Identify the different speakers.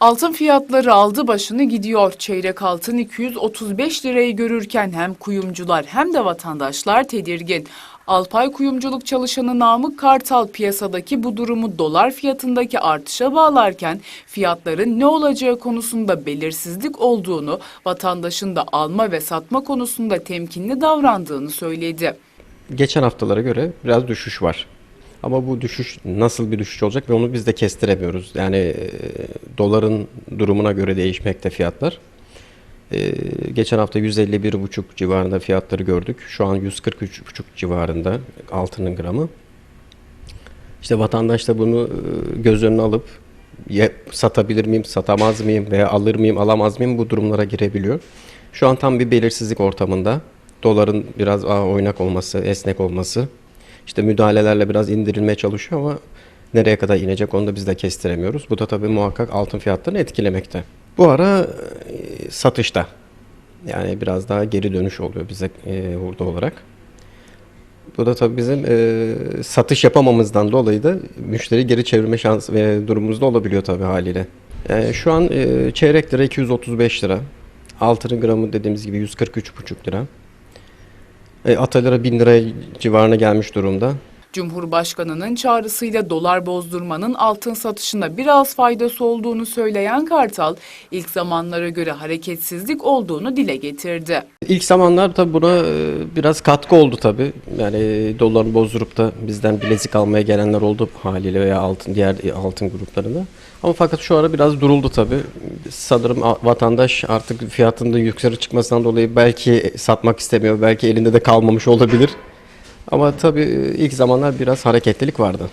Speaker 1: Altın fiyatları aldı başını gidiyor. Çeyrek altın 235 lirayı görürken hem kuyumcular hem de vatandaşlar tedirgin. Alpay kuyumculuk çalışanı Namık Kartal piyasadaki bu durumu dolar fiyatındaki artışa bağlarken fiyatların ne olacağı konusunda belirsizlik olduğunu, vatandaşın da alma ve satma konusunda temkinli davrandığını söyledi.
Speaker 2: Geçen haftalara göre biraz düşüş var. Ama bu düşüş nasıl bir düşüş olacak ve onu biz de kestiremiyoruz. Yani e, doların durumuna göre değişmekte fiyatlar. E, geçen hafta 151,5 civarında fiyatları gördük. Şu an 143,5 civarında altının gramı. İşte vatandaş da bunu e, göz önüne alıp ya satabilir miyim, satamaz mıyım veya alır mıyım, alamaz mıyım bu durumlara girebiliyor. Şu an tam bir belirsizlik ortamında. Doların biraz oynak olması, esnek olması. İşte müdahalelerle biraz indirilmeye çalışıyor ama nereye kadar inecek onu da biz de kestiremiyoruz. Bu da tabii muhakkak altın fiyatlarını etkilemekte. Bu ara e, satışta. Yani biraz daha geri dönüş oluyor bize e, olarak. Bu da tabii bizim e, satış yapamamızdan dolayı da müşteri geri çevirme şansı ve durumumuz da olabiliyor tabii haliyle. E, şu an e, çeyrek lira 235 lira. Altının gramı dediğimiz gibi 143,5 lira. E, ata lira 1000 lira civarına gelmiş durumda.
Speaker 1: Cumhurbaşkanının çağrısıyla dolar bozdurmanın altın satışında biraz faydası olduğunu söyleyen Kartal, ilk zamanlara göre hareketsizlik olduğunu dile getirdi.
Speaker 2: İlk zamanlar tabii buna e, biraz katkı oldu tabii. Yani e, doları bozdurup da bizden bilezik almaya gelenler oldu haliyle veya altın diğer e, altın gruplarında. Ama fakat şu ara biraz duruldu tabii. Sanırım vatandaş artık fiyatının yukarı çıkmasından dolayı belki satmak istemiyor, belki elinde de kalmamış olabilir. Ama tabii e, ilk zamanlar biraz hareketlilik vardı.